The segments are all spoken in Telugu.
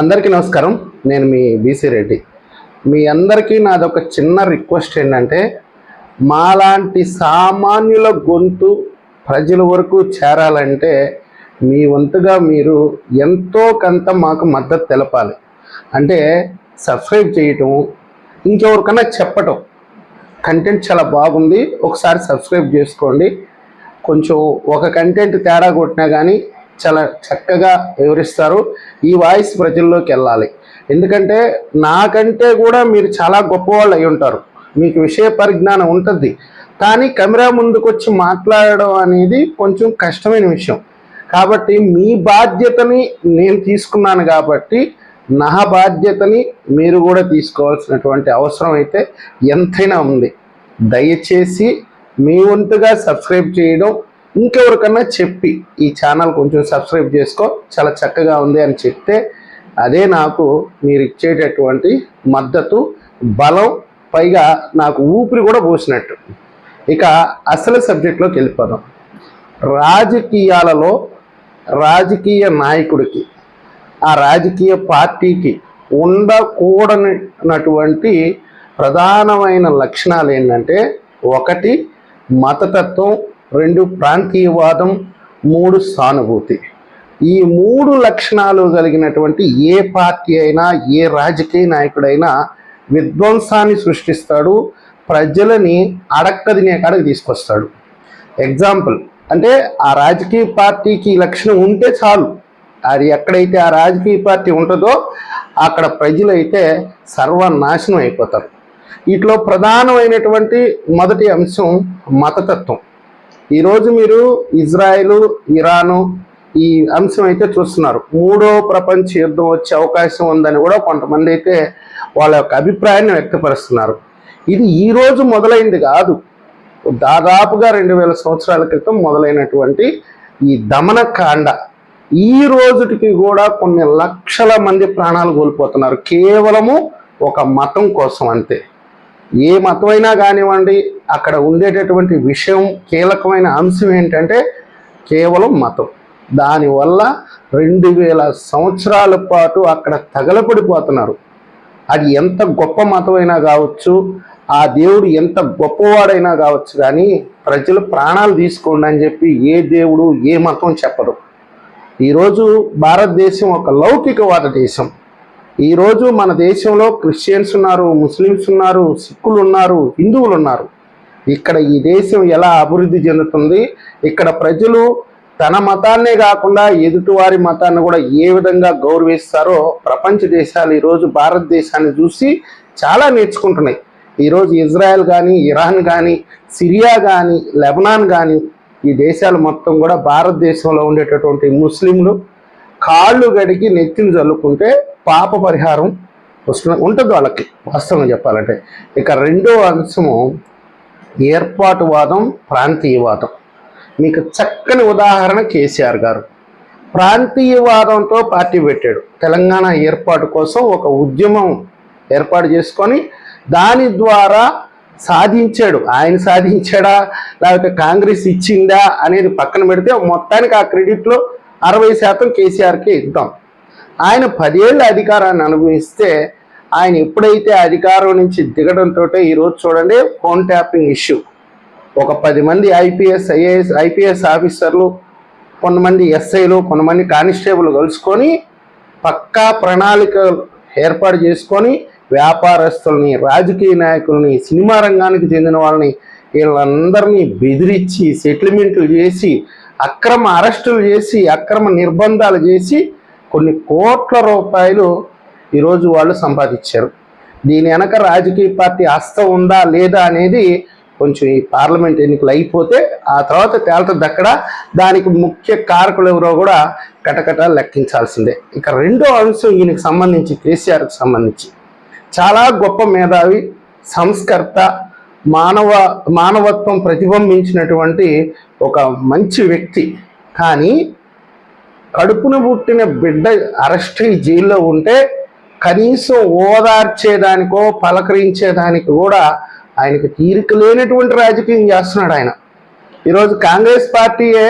అందరికీ నమస్కారం. నేను మీ బీసీ రెడ్డి. మీ అందరికీ నాదొక చిన్న రిక్వెస్ట్ ఏంటంటే మాలాంటి సామాన్యుల గొంతు ప్రజల వరకు చేరాలంటే మీ వంతుగా మీరు ఎంతో కొంత మాకు మద్దతు తెలపాలి. అంటే సబ్స్క్రైబ్ చేయటం ఇంకెవరికన్నా చెప్పటం. కంటెంట్ చాలా బాగుంది. ఒకసారి సబ్స్క్రైబ్ చేసుకోండి. కొంచెం ఒక కంటెంట్ తేడా కొట్టినా కానీ చాలా చక్కగా వివరిస్తారు. ఈ వాయిస్ ప్రజల్లోకి వెళ్ళాలి. ఎందుకంటే నాకంటే కూడా మీరు చాలా గొప్పవాళ్ళు అయి ఉంటారు. మీకు విషయ పరిజ్ఞానం ఉంటుంది. కానీ కెమెరా ముందుకొచ్చి మాట్లాడడం అనేది కొంచెం కష్టమైన విషయం. కాబట్టి మీ బాధ్యతని నేను తీసుకున్నాను కాబట్టి నా బాధ్యతని మీరు కూడా తీసుకోవాల్సినటువంటి అవసరం అయితే ఎంతైనా ఉంది. దయచేసి మీ వంతుగా సబ్స్క్రైబ్ చేయడం ఇంకెవరికన్నా చెప్పి ఈ ఛానల్ కొంచెం సబ్స్క్రైబ్ చేసుకో. చాలా చక్కగా ఉంది అని చెప్తే అదే నాకు మీరు ఇచ్చేటటువంటి మద్దతు బలం పైగా నాకు ఊపిరి కూడా పోసినట్టు. ఇక అసలు సబ్జెక్ట్లోకి వెళ్ళిపోదాం. రాజకీయాలలో రాజకీయ నాయకుడికి ఆ రాజకీయ పార్టీకి ఉండకూడనటువంటి ప్రధానమైన లక్షణాలు ఏంటంటే ఒకటి మతతత్వం రెండు ప్రాంతీయవాదం మూడు సానుభూతి. ఈ మూడు లక్షణాలు కలిగినటువంటి ఏ పార్టీ అయినా ఏ రాజకీయ నాయకుడైనా విధ్వంసాన్ని సృష్టిస్తాడు ప్రజలని అడక్కదినే కాడకు తీసుకొస్తాడు. ఎగ్జాంపుల్ అంటే ఆ రాజకీయ పార్టీకి లక్షణం ఉంటే చాలు. అది ఎక్కడైతే ఆ రాజకీయ పార్టీ ఉంటుందో అక్కడ ప్రజలైతే సర్వనాశనం అయిపోతారు. వీటిలో ప్రధానమైనటువంటి మొదటి అంశం మతతత్వం. ఈరోజు మీరు ఇజ్రాయెలు ఇరాను ఈ అంశం అయితే చూస్తున్నారు. మూడో ప్రపంచ యుద్ధం వచ్చే అవకాశం ఉందని కూడా కొంతమంది అయితే వాళ్ళ యొక్క అభిప్రాయాన్ని వ్యక్తపరుస్తున్నారు. ఇది ఈరోజు మొదలైంది కాదు. దాదాపుగా రెండు వేల సంవత్సరాల క్రితం మొదలైనటువంటి ఈ దమనకాండ. ఈ రోజుటికి కూడా కొన్ని లక్షల మంది ప్రాణాలు కోల్పోతున్నారు. కేవలము ఒక మతం కోసం అంతే. ఏ మతమైనా కానివ్వండి అక్కడ ఉండేటటువంటి విషయం కీలకమైన అంశం ఏంటంటే కేవలం మతం. దానివల్ల రెండు వేల సంవత్సరాల పాటు అక్కడ తగలపడిపోతున్నారు. అది ఎంత గొప్ప మతమైనా కావచ్చు ఆ దేవుడు ఎంత గొప్పవాడైనా కావచ్చు కానీ ప్రజలు ప్రాణాలు తీసుకోండి అని చెప్పి ఏ దేవుడు ఏ మతం చెప్పరు. ఈరోజు భారతదేశం ఒక లౌకికవాద దేశం. ఈరోజు మన దేశంలో క్రిస్టియన్స్ ఉన్నారు ముస్లిమ్స్ ఉన్నారు సిక్కులు ఉన్నారు హిందువులు ఉన్నారు. ఇక్కడ ఈ దేశం ఎలా అభివృద్ధి చెందుతుంది? ఇక్కడ ప్రజలు తన మతాన్నే కాకుండా ఎదుటివారి మతాన్ని కూడా ఏ విధంగా గౌరవిస్తారో ప్రపంచ దేశాలు ఈరోజు భారతదేశాన్ని చూసి చాలా నేర్చుకుంటున్నాయి. ఈరోజు ఇజ్రాయెల్ కానీ ఇరాన్ కానీ సిరియా కానీ లెబనాన్ కానీ ఈ దేశాలు మొత్తం కూడా భారతదేశంలో ఉండేటటువంటి ముస్లింలు కాళ్ళు గడికి నెత్తిని చల్లుకుంటే పాప పరిహారం వస్తుంది. ఉంటుంది వాళ్ళకి వాస్తవంగా చెప్పాలంటే. ఇక రెండో అంశము ఏర్పాటువాదం ప్రాంతీయవాదం మీకు చక్కని ఉదాహరణ కేసీఆర్ గారు. ప్రాంతీయవాదంతో పార్టీ పెట్టాడు. తెలంగాణ ఏర్పాటు కోసం ఒక ఉద్యమం ఏర్పాటు చేసుకొని దాని ద్వారా సాధించాడు. ఆయన సాధించాడా? లేకపోతే కాంగ్రెస్ ఇచ్చిందా? అనేది పక్కన పెడితే మొత్తానికి ఆ క్రెడిట్లో అరవై శాతం కేసీఆర్కే ఇద్దాం. ఆయన పదేళ్ళ అధికారాన్ని అనుభవిస్తే ఆయన ఎప్పుడైతే అధికారం నుంచి దిగడంతో ఈరోజు చూడండి ఫోన్ ట్యాపింగ్ ఇష్యూ. ఒక పది మంది ఐపీఎస్ ఐఏఎస్ ఐపీఎస్ ఆఫీసర్లు కొంతమంది ఎస్ఐలు కొంతమంది కానిస్టేబుల్ కలుసుకొని పక్కా ప్రణాళిక ఏర్పాటు చేసుకొని వ్యాపారస్తుల్ని రాజకీయ నాయకుల్ని సినిమా రంగానికి చెందిన వాళ్ళని వీళ్ళందరినీ బెదిరించి సెటిల్మెంట్లు చేసి అక్రమ అరెస్టులు చేసి అక్రమ నిర్బంధాలు చేసి కొన్ని కోట్ల రూపాయలు ఈరోజు వాళ్ళు సంపాదించారు. దీని వెనక రాజకీయ పార్టీ హస్తం ఉందా లేదా అనేది కొంచెం ఈ పార్లమెంట్ ఎన్నికలు అయిపోతే ఆ తర్వాత తేలుతుంది అక్కడ దానికి ముఖ్య కారకులు ఎవరో కూడా కటకట లెక్కించాల్సిందే. ఇక రెండో అంశం ఈయనకి సంబంధించి కేసీఆర్కి సంబంధించి. చాలా గొప్ప మేధావి సంస్కర్త మానవ మానవత్వం ప్రతిబింబించినటువంటి ఒక మంచి వ్యక్తి. కానీ కడుపున పుట్టిన బిడ్డ అరెస్ట్ అయ్యి జైల్లో ఉంటే కనీసం ఓదార్చేదానికో పలకరించేదానికి కూడా ఆయనకు తీరిక లేనటువంటి రాజకీయం చేస్తున్నాడు ఆయన. ఈరోజు కాంగ్రెస్ పార్టీయే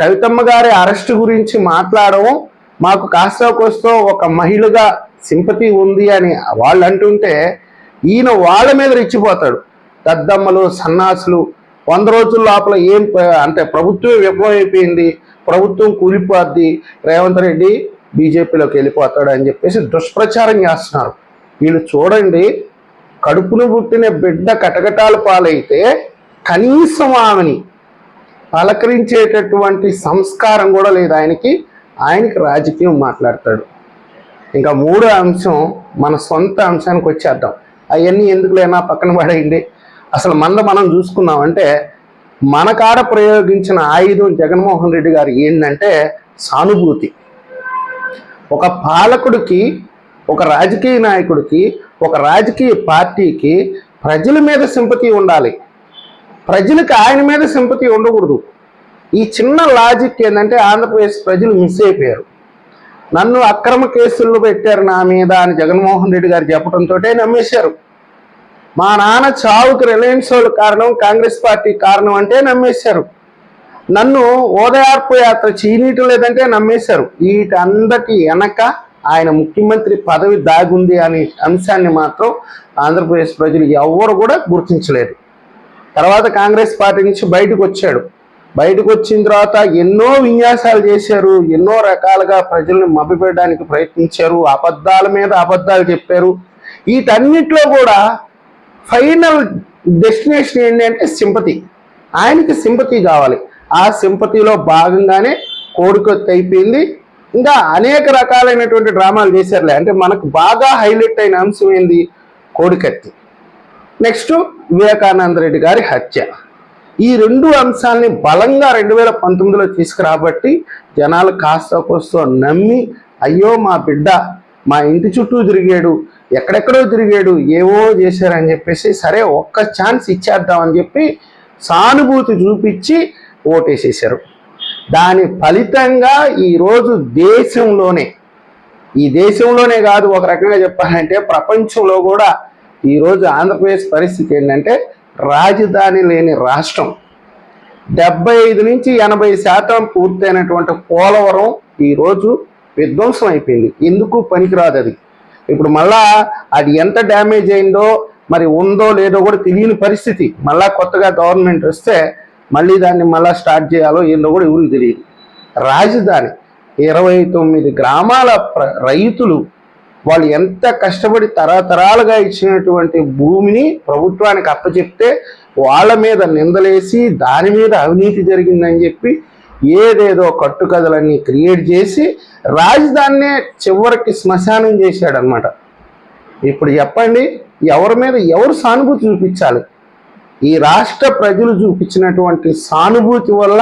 కవితమ్మ గారి అరెస్ట్ గురించి మాట్లాడడం మాకు కాస్త కోస్తో ఒక మహిళగా సింపతి ఉంది అని వాళ్ళు అంటుంటే ఈయన వాళ్ళ మీద రెచ్చిపోతాడు. దద్దమ్మలు సన్నాసులు వంద రోజుల లోపల ఏం అంటే ప్రభుత్వం విఫలమైపోయింది ప్రభుత్వం కూలిపోద్ది రేవంత్ రెడ్డి బీజేపీలోకి వెళ్ళిపోతాడు అని చెప్పేసి దుష్ప్రచారం చేస్తున్నారు. వీళ్ళు చూడండి కడుపును పుట్టిన బిడ్డ కటకటాలు పాలైతే కనీసం ఆమెని పలకరించేటటువంటి సంస్కారం కూడా లేదు. ఆయనకి ఆయనకి రాజకీయం మాట్లాడతాడు. ఇంకా మూడో అంశం మన సొంత అంశానికి వచ్చేద్దాం. అవన్నీ ఎందుకు లేనా? పక్కన పడేయండి. అసలు మంద మనం చూసుకున్నామంటే మన కాడ ప్రయోగించిన ఆయుధం జగన్మోహన్ రెడ్డి గారు ఏంటంటే సానుభూతి. ఒక పాలకుడికి ఒక రాజకీయ నాయకుడికి ఒక రాజకీయ పార్టీకి ప్రజల మీద సింపతి ఉండాలి. ప్రజలకు ఆయన మీద సింపతి ఉండకూడదు. ఈ చిన్న లాజిక్ ఏంటంటే ఆంధ్రప్రదేశ్ ప్రజలు మిస్ అయిపోయారు. నన్ను అక్రమ కేసుల్లో పెట్టారు నా మీద అని జగన్మోహన్ రెడ్డి గారు చెప్పడంతో నమ్మేశారు. మా నాన్న చావుకి రిలయన్స్ వాళ్ళు కారణం కాంగ్రెస్ పార్టీ కారణం అంటే నమ్మేశారు. నన్ను ఓదయార్పు యాత్ర చీనీయటం లేదంటే నమ్మేశారు. వీటందటి వెనక ఆయన ముఖ్యమంత్రి పదవి దాగుంది అనే అంశాన్ని మాత్రం ఆంధ్రప్రదేశ్ ప్రజలు ఎవరు కూడా గుర్తించలేదు. తర్వాత కాంగ్రెస్ పార్టీ నుంచి బయటకు వచ్చాడు. బయటకు వచ్చిన తర్వాత ఎన్నో విన్యాసాలు చేశారు ఎన్నో రకాలుగా ప్రజల్ని మభ్యపెట్టడానికి ప్రయత్నించారు అబద్ధాల మీద అబద్ధాలు చెప్పారు. వీటన్నిటిలో కూడా ఫైనల్ డెస్టినేషన్ ఏంటంటే సింపతి. ఆయనకి సింపతి కావాలి. ఆ సింపతిలో భాగంగానే కోడికొత్తి అయిపోయింది. ఇంకా అనేక రకాలైనటువంటి డ్రామాలు చేశారులే. అంటే మనకు బాగా హైలైట్ అయిన అంశం ఏంది? కోడికత్తి. నెక్స్ట్ వివేకానంద రెడ్డి గారి హత్య. ఈ రెండు అంశాలని బలంగా రెండు వేల పంతొమ్మిదిలో తీసుకురాబట్టి జనాలు కాస్త కోస్తో నమ్మి అయ్యో మా బిడ్డ మా ఇంటి చుట్టూ తిరిగాడు ఎక్కడెక్కడో తిరిగాడు ఏవో చేశారని చెప్పేసి సరే ఒక్క ఛాన్స్ ఇచ్చేద్దామని చెప్పి సానుభూతి చూపించి ఓటేసేసారు దాని ఫలితంగా ఈరోజు దేశంలోనే ఈ దేశంలోనే కాదు ఒక రకంగా చెప్పాలంటే ప్రపంచంలో కూడా ఈరోజు ఆంధ్రప్రదేశ్ పరిస్థితి ఏంటంటే రాజధాని లేని రాష్ట్రం. డెబ్బై ఐదు నుంచి ఎనభై శాతం పూర్తయినటువంటి పోలవరం ఈరోజు విధ్వంసం అయిపోయింది. ఎందుకు పనికిరాదు అది? ఇప్పుడు మళ్ళా అది ఎంత డ్యామేజ్ అయిందో మరి ఉందో లేదో కూడా తెలియని పరిస్థితి. మళ్ళా కొత్తగా గవర్నమెంట్ వస్తే మళ్ళీ దాన్ని మళ్ళా స్టార్ట్ చేయాలో ఏందో కూడా ఎవరికి తెలియదు. రాజధాని ఇరవై తొమ్మిది గ్రామాల ప్ర- రైతులు వాళ్ళు ఎంత కష్టపడి తరతరాలుగా ఇచ్చినటువంటి భూమిని ప్రభుత్వానికి అప్పచెప్తే వాళ్ళ మీద నిందలేసి దాని మీద అవినీతి జరిగిందని చెప్పి ఏదేదో కట్టుకథలన్నీ క్రియేట్ చేసి రాజధానినే చివరికి శ్మశానం చేశాడనమాట ఇప్పుడు చెప్పండి ఎవరి మీద ఎవరు సానుభూతి చూపించాలి? ఈ రాష్ట్ర ప్రజలు చూపించినటువంటి సానుభూతి వల్ల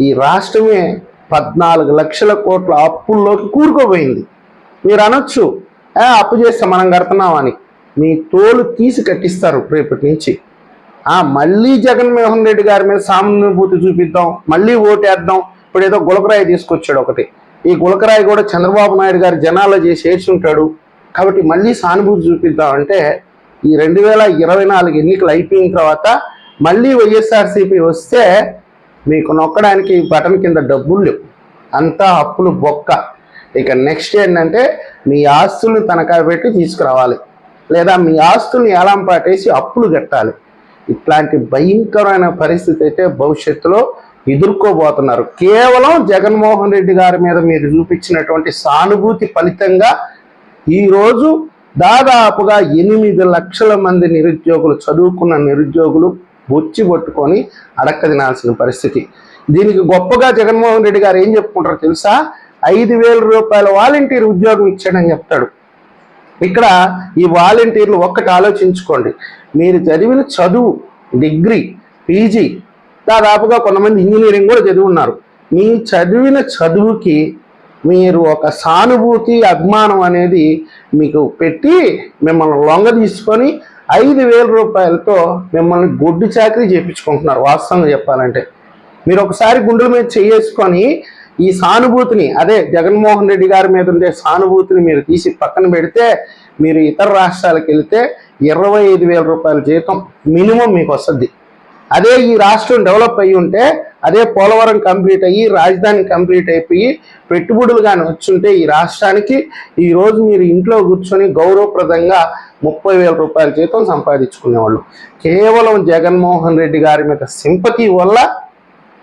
ఈ రాష్ట్రమే పద్నాలుగు లక్షల కోట్ల అప్పుల్లోకి కూరుకోపోయింది. మీరు అనొచ్చు అప్పు చేస్తే మనం కడుతున్నామని మీ తోలు తీసి కట్టిస్తారు రేపటి నుంచి. ఆ మళ్ళీ జగన్మోహన్ రెడ్డి గారి మీద సానుభూతి చూపిద్దాం మళ్ళీ ఓటేద్దాం. ఇప్పుడు ఏదో గులకరాయి తీసుకొచ్చాడు ఒకటి. ఈ గులకరాయి కూడా చంద్రబాబు నాయుడు గారి జనాల్లో చేసి ఏడ్చుంటాడు. కాబట్టి మళ్ళీ సానుభూతి చూపిద్దాం అంటే ఈ రెండు వేల ఇరవై నాలుగు ఎన్నికలు అయిపోయిన తర్వాత మళ్ళీ వైఎస్ఆర్సీపీ వస్తే మీకు నొక్కడానికి బటన్ కింద డబ్బులు లేవు. అంతా అప్పులు బొక్క. ఇక నెక్స్ట్ ఏంటంటే మీ ఆస్తుల్ని తనఖా పెట్టి తీసుకురావాలి. లేదా మీ ఆస్తుల్ని ఏలాం పాటేసి అప్పులు కట్టాలి. ఇట్లాంటి భయంకరమైన పరిస్థితి అయితే భవిష్యత్తులో ఎదుర్కోబోతున్నారు. కేవలం జగన్మోహన్ రెడ్డి గారి మీద మీరు చూపించినటువంటి సానుభూతి ఫలితంగా ఈరోజు దాదాపుగా ఎనిమిది లక్షల మంది నిరుద్యోగులు చదువుకున్న నిరుద్యోగులు బొచ్చి పట్టుకొని అడక్క తినాల్సిన పరిస్థితి. దీనికి గొప్పగా జగన్మోహన్ రెడ్డి గారు ఏం చెప్పుకుంటారో తెలుసా? ఐదు వేల రూపాయల వాలంటీర్ ఉద్యోగం ఇచ్చాడని చెప్తాడు. ఇక్కడ ఈ వాలంటీర్లు ఒక్కటి ఆలోచించుకోండి. మీరు చదివిన చదువు డిగ్రీ పీజీ దాదాపుగా కొంతమంది ఇంజనీరింగ్ కూడా చదివి ఉన్నారు మీ చదివిన చదువుకి మీరు ఒక సానుభూతి అభిమానం అనేది మీకు పెట్టి మిమ్మల్ని లొంగ తీసుకొని ఐదు వేల రూపాయలతో మిమ్మల్ని గొడ్డు చాకరీ చేయించుకుంటున్నారు వాస్తవంగా చెప్పాలంటే. మీరు ఒకసారి గుండెల మీద చేసుకొని ఈ సానుభూతిని అదే జగన్మోహన్ రెడ్డి గారి మీద ఉండే సానుభూతిని మీరు తీసి పక్కన పెడితే మీరు ఇతర రాష్ట్రాలకు వెళ్తే ఇరవై ఐదు వేల రూపాయల జీతం మినిమం మీకు వస్తుంది. అదే ఈ రాష్ట్రం డెవలప్ అయ్యి ఉంటే అదే పోలవరం కంప్లీట్ అయ్యి రాజధాని కంప్లీట్ అయిపోయి పెట్టుబడులు కానీ వచ్చుంటే ఈ రాష్ట్రానికి ఈరోజు మీరు ఇంట్లో కూర్చొని గౌరవప్రదంగా ముప్పై వేల రూపాయల జీతం సంపాదించుకునేవాళ్ళు. కేవలం జగన్మోహన్ రెడ్డి గారి మీద సింపతి వల్ల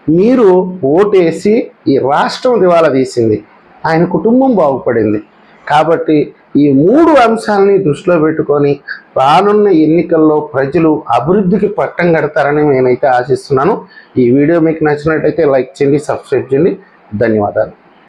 మీరు ఓటేసి ఈ రాష్ట్రం దివాలా తీసింది. ఆయన కుటుంబం బాగుపడింది. కాబట్టి ఈ మూడు అంశాలని దృష్టిలో పెట్టుకొని రానున్న ఎన్నికల్లో ప్రజలు అభివృద్ధికి పట్టం కడతారని నేనైతే ఆశిస్తున్నాను. ఈ వీడియో మీకు నచ్చినట్టయితే లైక్ చేయండి సబ్స్క్రైబ్ చేయండి. ధన్యవాదాలు.